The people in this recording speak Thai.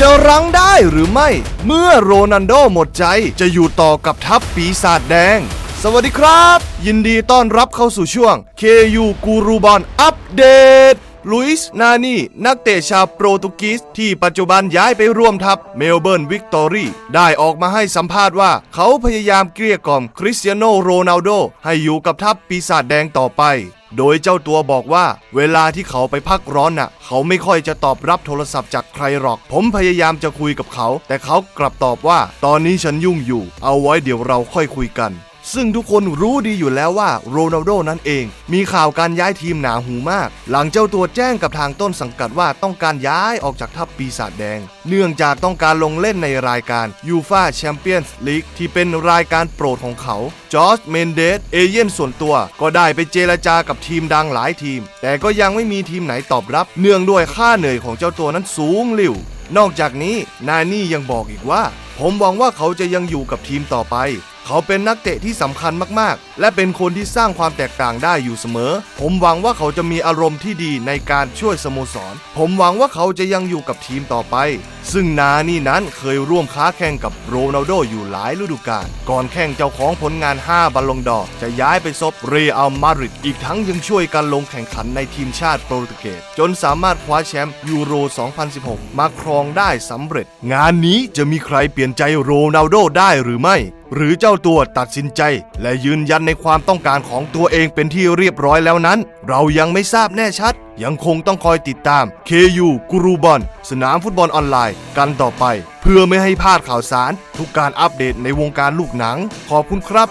จะรั้งได้หรือไม่ เมื่อโรนันโดหมดใจจะอยู่ต่อกับทัพปีศาจแดง สวัสดีครับ ยินดีต้อนรับเข้าสู่ช่วง KU กูรูบอลอัปเดต ลุยส์นานี่ นักเตะชาวโปรตุเกสที่ปัจจุบันย้ายไปร่วมทัพเมลเบิร์นวิกตอรี่ได้ออกมาให้สัมภาษณ์ว่า เขาพยายามเกลี้ยกล่อมคริสเตียโนโรนัลโดให้อยู่กับทัพปีศาจแดงต่อไป โดยเจ้าตัวบอกว่า เวลาที่เขาไปพักร้อนน่ะ เขาไม่ค่อยจะตอบรับโทรศัพท์จากใครหรอก ผมพยายามจะคุยกับเขา แต่เขากลับตอบว่า ตอนนี้ฉันยุ่งอยู่ เอาไว้เดี๋ยวเราค่อยคุยกัน ซึ่งทุกคนรู้ดีอยู่แล้วว่าโรนัลโดนั้นเอง มีข่าวการย้ายทีมหนาหูมาก หลังเจ้าตัวแจ้งกับทางต้นสังกัดว่าต้องการย้ายออกจากทัพปีศาจแดง เนื่องจากต้องการลงเล่นในรายการยูฟาแชมเปี้ยนส์ลีกที่เป็นรายการโปรดของเขาจอร์จเมนเดสเอเย่นส่วนตัว ก็ได้ไปเจรจากับทีมดังหลายทีม แต่ก็ยังไม่มีทีมไหนตอบรับ เนื่องด้วยค่าเหนื่อยของเจ้าตัวนั้นสูงลิ่วนอกจากนี้นานี่ยังบอกอีกว่า ผมหวังว่าเขาจะยังอยู่กับทีมต่อไป เขาเป็นนักเตะที่สำคัญมากๆ และเป็นคนที่สร้างความแตกต่างได้อยู่เสมอ ผมหวังว่าเขาจะมีอารมณ์ที่ดีในการช่วยสโมสร ผมหวังว่าเขาจะยังอยู่กับทีมต่อไป ซึ่งนานี่นั้นเคยร่วมค้าแข่งกับโรนัลโดอยู่หลายฤดูกาล ก่อนแข่งเจ้าของผลงาน 5 บัลลงดอร์จะย้ายไปซบเรอัลมาดริด อีกทั้งยังช่วยกันลงแข่งขันในทีมชาติโปรตุเกส จนสามารถคว้าแชมป์ยูโร 2016 มาครองได้สำเร็จ งานนี้จะมีใครเปลี่ยนใจโรนัลโดได้หรือไม่ หรือเจ้าตัวตัดสินใจ และยืนยันในความต้องการของตัวเองเป็นที่เรียบร้อยแล้วนั้น เรายังไม่ทราบแน่ชัด ยังคงต้องคอยติดตาม KU กูรูบอลสนามฟุตบอลออนไลน์ กันต่อไป เพื่อไม่ให้พลาดข่าวสาร ทุกการอัปเดตในวงการลูกหนัง ขอบคุณครับ